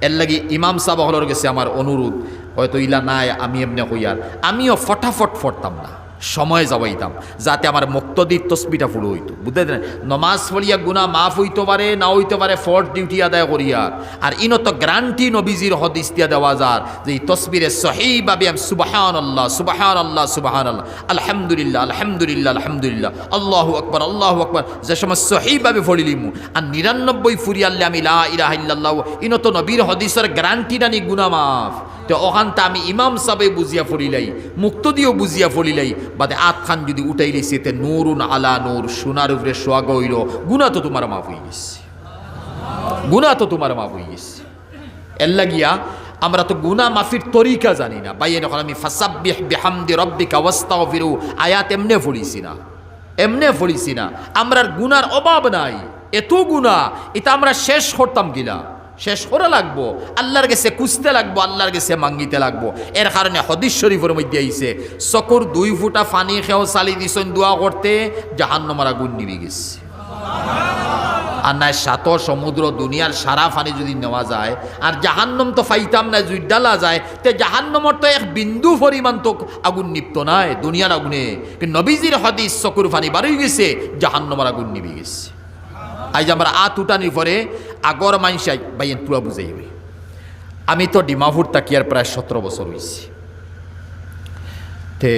এর লাগি ইমাম সাহেব হলর গেছে আমার অনুরোধ। হয়তো ইলা নাই, আমি এমনি কইয়ার। আমিও ফটাফট ফটতাম না। সময় যাবাইতাম যাতে আমার মুক্তদির তসবিটা ফুল হইতো। বুঝতে দেন নমাজ পড়িয়া গুণা মাফ হইতে পারে, না হইতে পারে ফর্ট ডিউটি আদায় করিয়ার আর ইনো তো গ্রান্টি নবীজির হদিস দিয়া দেওয়া যার, যে এই তসবিরে সহিভাবে আমি সুবাহান আল্লাহ সুবাহান আল্লাহ সুবাহান আল্লাহ আলহামদুলিল্লাহ আলহামদুলিল্লাহ আলহামদুলিল্লাহ, আল্লাহ আকবর আল্লাহ আকবর, যে সময় সহিভাবে ফড়িলিমু আর নিরানব্বই ফুরি আল্লাহ আমি লা ইলাহা ইল্লাল্লাহ, ইনো তো নবীর হদিসের গ্রান্টি নানি গুণা মাফ। তো ওখানটা আমি ইমাম সাবে বুঝিয়া ফলিলাই মুক্ত দিয়েও বুঝিয়া ফলিলাই, বাদে আত খান যদি উঠাই লইছে তে নুরুন আলা নূর, সোনার উপরে সোয়াগ হইল গুণা তো তোমার মাফ হয়ে গেছে। গুণা তো তোমার মাফ হয়ে গেছে। এর লাগিয়া আমরা তো গুনা মাফির তরিকা জানি না। বাইয়ে যখন আমি ফাসাব্বিহ বিহামদি রব্বিকা ওয়াস্তাগফিরু, আয়াত এমনে পড়িছি না। এমনে পড়িছি না। আমরার গুনার অভাব নাই। এত গুণা এটা আমরা শেষ করতাম কিনা শেষ করা লাগবো। আল্লাহর গেছে কুচতে লাগবো, আল্লাহর গেছে মাঙ্গিতে লাগবো। এর কারণে হদিস শরীফের মধ্যে আইছে, চকুর দুই ফুটা ফানি খেও চালি দিছেন দোয়া করতে, জাহান্নমার আগুন নিবি গেছে। আর নাই সাত সমুদ্র, দুনিয়ার সারা ফানি যদি নেওয়া যায়, আর জাহান্নম তো ফাইতাম না, যদি ডালা যায়, তে জাহান্নমর তো এক বিন্দু পরিমাণ তো আগুন নিপ্ত নাই, দুনিয়ার আগুনে। নবীজির হদিস, চকুর ফানি বারোই গেছে, জাহান্নমর আগুন নিবি গেছে। আজ আমরা আত উঠানির পরে আগর মাইসাই বাইন তুয়া বুঝাইবে আমি তো ডিমাপুর তাকিয়ার প্রায় সতেরো বছর হয়েছি তে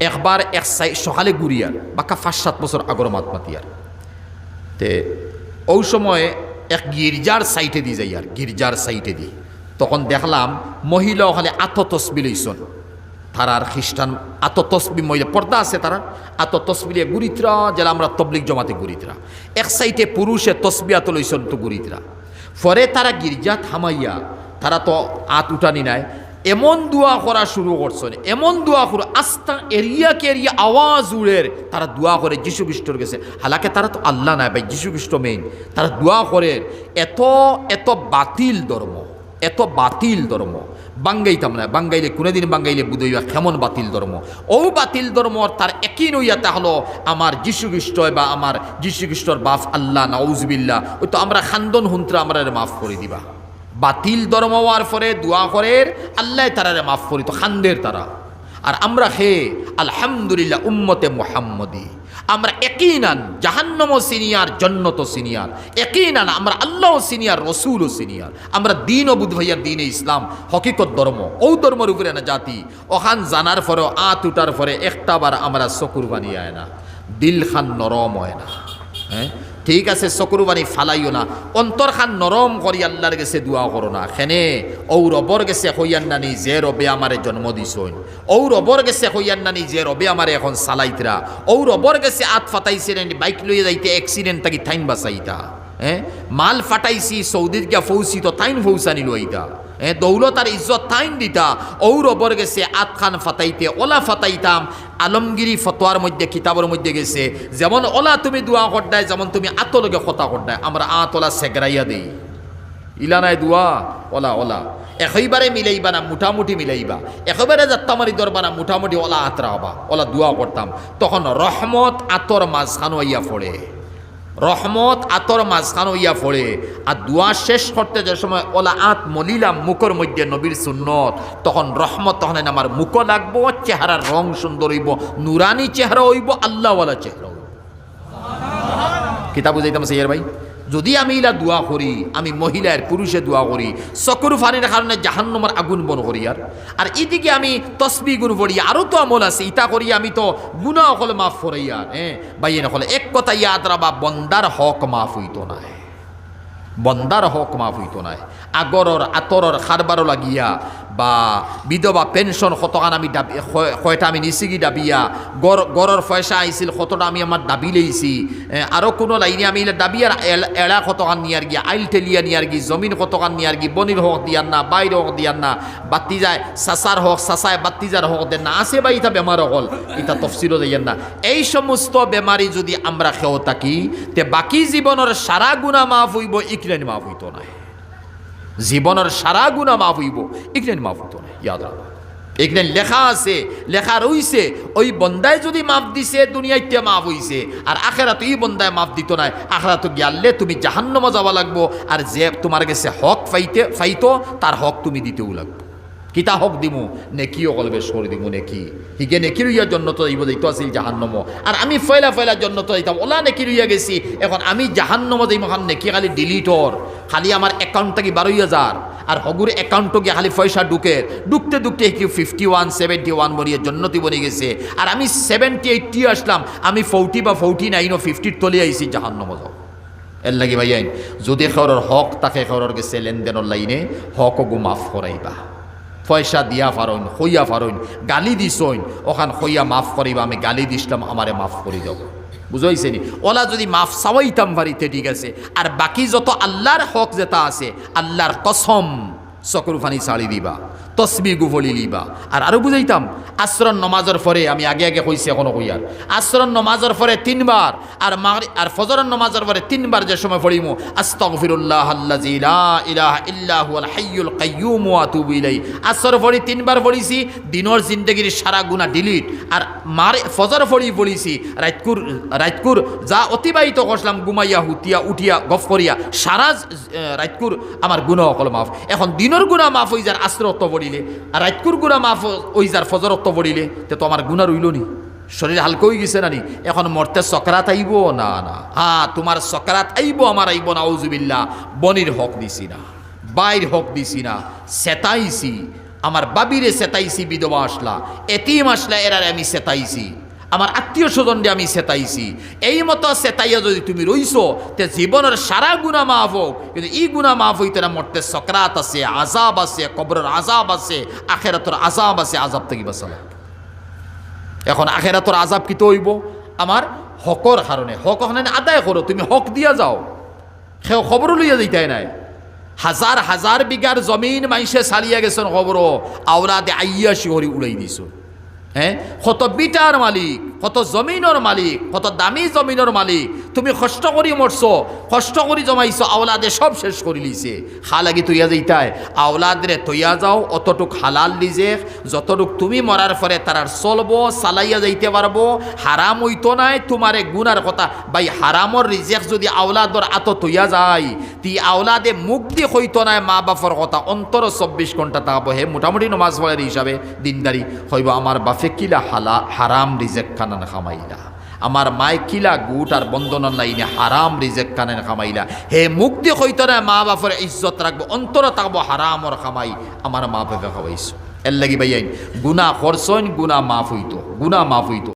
একবার এক সাই সকালে ঘুরিয়ার বাকা পাঁচ, সাত বছর আগর মাত মাতিয়ার তে ওই সময় এক গির্জার সাইটে দি যাই আর গির্জার সাইটে দি। তখন দেখলাম মহিলা ওখানে আত তসবি লইছন তারার খ্রিস্টান আত তসবি মহিলা পর্দা আছে তারা আত তসবিলে গুরিতরা যেটা আমরা তবলিক জমাতে গুরিতরা। এক সাইটে পুরুষে তসবি আত লইছন তো গুরিতরা। পরে তারা গির্জা থামাইয়া তারা তো আত উঠানি নাই, এমন দোয়া করা শুরু করছেন, এমন দোয়া করো আস্তা এরিয়া আওয়াজ উড়ের, তারা দোয়া করে, যিশু খ্রিস্টর গেছে হালাকে তারা তো আল্লাহ নাই ভাই, যিশু খ্রিস্ট মেইন তারা দোয়া করে এত এত বাতিল ধর্ম। এত বাতিল ধর্ম। বাঙ্গাইতাম না বাঙ্গাইলে কোনোদিন বাঙ্গাইলে বুধইয়া কেমন বাতিল ধর্ম? ও বাতিল ধর্ম তার একই নইয়া হলো আমার যিশু খ্রিস্ট বা আমার যিশু খ্রিস্টর বাফ আল্লাহ নাউজবিল্লা ওই তো আমরা খান্দন হুন্ত্রা আমরা মাফ করে দিবা। বাতিল ধর্ম হওয়ার পরে, দোয়া করে আল্লাহ তারারে মাফ করি। তো খান্দের তারা। আর আমরা হে আলহামদুলিল্লাহ উম্মতে মোহাম্মদী। আমরা একই নান জাহান্নম সিনিয়র জন্নত সিনিয়র। একই নান আমরা আল্লাহ সিনিয়র রসুল সিনিয়র। আমরা দিন ও বুধ ভাইয়ার দিনে ইসলাম, হকিকত ধর্ম ও ধর্মের উপরে না জাতি। ওখান জানার পরে আত উঠার পরে একটাবার আমরা চকুর বানিয়ে আয় না। দিল খান নরম হয় না। হ্যাঁ? ঠিক আছে চকুর বাণী ফালাইও না। অন্তর খান নরম করি আল্লাহর গেছে দোয়া করো না। খেনে ঔ রবর গেছে হইয়ান নানি যে রবে আমারে জন্ম দিছইন ঔ রবর গেছে হইয়ান নানি যে রবে আমারে এখন চালাইতরা ঔ রবর গেছে আত ফাটাইছিলেন বাইক লইয়া যাইতে অ্যাক্সিডেন্ট থাকি থাইন বাঁচাইতা। হ্যাঁ মাল ফাটাইছি সৌদিত গিয়া ফৌসি তো তাইন ফৌসানি লইতা। দৌলত আর ইজ্জত তাইন দিতা। ঔ রবর গেছে আত খান ফাটাইতে ওলা ফাটাইতাম। আলমগিরি ফতোয়ার মধ্যে কিতাবের মধ্যে গেছে, যেমন ওলা তুমি দোয়া করদায় যেমন তুমি আতলগে কথা করদায় আমরা আত ওলা সেগরাইয়া দেই। ইলা নাই দোয়া ওলা ওলা একইবারে মিলাইবা না, মোটামুটি মিলাইবা। একেবারে যাত্তামারি দরবা না, মোটামুটি ওলা আতরা হবা ওলা দোয়া করতাম তখন রহমত আতর মাঝখানো ইয়া পড়ে রহমত আতর মাঝখানো ইয়া ফড়ে আর দোয়া শেষ করতে যে সময় ওলা আঁত মলিলাম মুখর মধ্যে নবীর সুন্নত, তখন রহমত তখন আমার মুখ লাগবো, চেহারার রং সুন্দর হইব, নুরানি চেহারা হইব, আল্লাহওয়ালা চেহারা হইব। কিতাব বুঝাইতাম সেইয়ার ভাই? যদি আমি ইলা দোয়া করি, আমি মহিলার, পুরুষে দোয়া করি চকুর ফানির কারণে জাহান্নমার আগুন বন করি আর আর এদিকে আমি তসবি গুণ পড়ি আরও তো আমল আছে, ইটা করি আমি তো গুণা অকল মাফ করি আর হ্যাঁ বাইয়ে নকলে, এক কথা ইয়াদ রাবা বন্দার হক মাফ হইতো না বন্দার হক মাফ হইতো নাই। আগরর আতরর খারবারও লাগিয়া বা বিধবা পেনশন কতখান আমি দাবি কয়টা আমি নিচিগি দাবিয়া গড় গড়র পয়সা আইছিল কতটা আমি আমার দাবি লইছি আরও কোনো লাইনে আমি ইলা দাবি আর এল- এড়া কতখান নিয়ার গিয়া আইল ঠেলিয়া নিয়ার গি জমিন কতখান নিয়ার গি বনির হক দিয়ার না বাইর হক দিয়ার না, বাতি যায় সাসার হক সাসায় বাতিজার হক দেন না, আছে বা ইটা বেমার হল ইটা তফসিলও দিয়ার না। এই সমস্ত বেমারি যদি আমরা খেও থাকি, তে বাকি জীবনের সারা গুণা মাফ হইব ইকলেন মাফ হইতো না জীবনের সারা গুণা মাফ হইব। ইকলেন মাফ হতো না, ইয়াদ রাখবা এখানে লেখা আছে, লেখা রইছে, ওই বন্দায় যদি মাপ দিছে, দুনিয়ায় তে মাফ হইছে, আর আখেরা তো এই বন্দায় মাপ দিত না আখেরা তো গিয়ালে তুমি জাহান্নমা যাওয়া লাগবো, আর যে তোমার কাছে হক ফাইতে ফাইতো, তার হক তুমি দিতেও লাগবো। কিতা হক দিমু নেকি অকল বেশ করে দিমু নেকি। হিগে নেকি রইয়ার জন্য তো এইব যাইতো আছিল জাহান্নম। আর আমি ফয়লা ফয়লার জন্য তো যাইতাম ওলা নেকি রইয়া গেছি। এখন আমি জাহান্নম যাই মহান নেকি খালি ডিলিটর খালি আমার অ্যাকাউন্ট থেকে বারোই হাজার আর হগুর অ্যাকাউন্টও গিয়ে খালি পয়সা ঢুকে। ঢুকতে ঢুকতে কি ফিফটি ওয়ান সেভেন্টি ওয়ান বনিয়ে জন্নতি বনে গেছে। আর আমি সেভেন্টি এইটটি আসলাম। আমি ফোরটি বা ফোরটি নাইন ও ফিফটির তলে আইছি জাহান্নম যাও। এর লাগি ভাইয়াইন যদি খরর হক, তাকে খরর গেছে লেনদেনের লাইনে হক গু মাফ করাইবা পয়সা দিয়া ফারইন হইয়া ফারইন গালি দিছইন ওখান হইয়া মাফ করিবা, আমি গালি দিছিলাম আমারে মাফ করে যাব বুঝাইছে নি ওলা যদি মাফ চাওয়াইতাম বাড়িতে, ঠিক আছে। আর বাকি যত আল্লাহর হক যেটা আছে, আল্লাহর কসম চকুর ফানি ছাড়ি দিবা। তসবি গুফলি লিবা। আর আরও বুঝাইতাম আশ্রণ নমাজের পরে, আমি আগে আগে কইছি এখনও কইয়ার আশ্রণ নমাজের পরে তিনবার, আর মাগরি, আর ফজরের নমাজের পরে তিনবার যে সময় পড়িমু আস্তাগফিরুল্লাহ আল্লাযী লা ইলাহা ইল্লা হুয়াল হাইয়ুল কাইয়্যুম ওয়া আতুবু ইলাই আসর পড়ি তিনবার পড়িছি, দিনের জিন্দগির সারা গুনাহ ডিলিট। আর মারে, ফজর পড়ি পড়িছি, রাতকুর রাতকুর যা অতিবাহিত করলাম ঘুমাইয়া, হুতিয়া, উঠিয়া, গফ করিয়া, সারা রাতকুর আমার গুনাহ অকল মাফ। এখন দিনের গুনাহ মাফ হই যার আশ্রত পড়িলে, আর রাতকুর গুণা মাফ ওই যার ফজরত্ব পড়িলে তে তো আমার গুণা রইল নি? শরীর হালকা হয়ে গেছে নানি এখন মরতে সকরাত আইব না না। হ্যাঁ তোমার সকরাত আইব আমার আইব না ওজুবিল্লা বনির হক দিছি না বাইর হক দিছি না সেতাইছি আমার বাবিরে সেতাইছি বিধবা আসলা। এতিম আসলা এরারে আমি সেতাইছি আমার আত্মীয় স্বজনরে আমি সেতাইছি। এই মতো সেতাইয়া যদি তুমি রইছো, তে জীবনের সারা গুণা মাফ হোক। কিন্তু ই গুণা মাফ হইতে না মরতে সকরাত আছে আজাব আছে, কবরের আজাব আছে, আখেরাতর আজাব আছে আজাব থেকে বাঁচালা। এখন আখেরাতর আজাব কি তো হইব? আমার হকর কারণে। হক ওখানে আদায় করো, তুমি হক দিয়া যাও। সে খবরও লইয়া যাইতাই নাই। হাজার হাজার বিঘার জমিন মাইসে সারিয়া গেছেন খবরও। আওলাদে আইয়া শিহরি উড়াই দিছ। হ্যাঁ? কত বিটার মালিক কত জমিনের মালিক কত দামি জমিনের মালিক তুমি কষ্ট করি মরছো, কষ্ট করি জমাইছো, আওলাদে সব শেষ করে লিছে। খা লাগি তৈয়া যাইতাই, আওলাদরে তৈয়া যাও, অতটুক হালাল লিজে, যতটুক তুমি মরার পরে তারার চলবো, চালাইয়া যাইতে পারব, হারাম হইতো নাই, তোমারে গুনার কথা। ভাই, হারামর রিজেক যদি আওলাদর আত তৈয়া যায়, তি আওলাদে দি হইতো নাই মা বাপর কথা, অন্তর চব্বিশ ঘণ্টা তাহাব। হে, মোটামুটি নমাজ পড়ার হিসাবে দিনদারি। হইব, আমার বাপে কিলা হালা হারাম রিজেক খানান খামাইলা। আমার মায় কিলা গুট আর বন্ধন লাইনে হারাম রিজেক কানে খামাইলা। হে মুক্তি দিয়ে না মা বাপের ইজ্জত রাখব, অন্তর থাকব হারামর খামাই। আমার মা বাপে খাওয়াইছো। এর লাগি ভাইয়াইন গুণা খরচইন গুণা মাফ হইতো গুণা মাফ হইতো।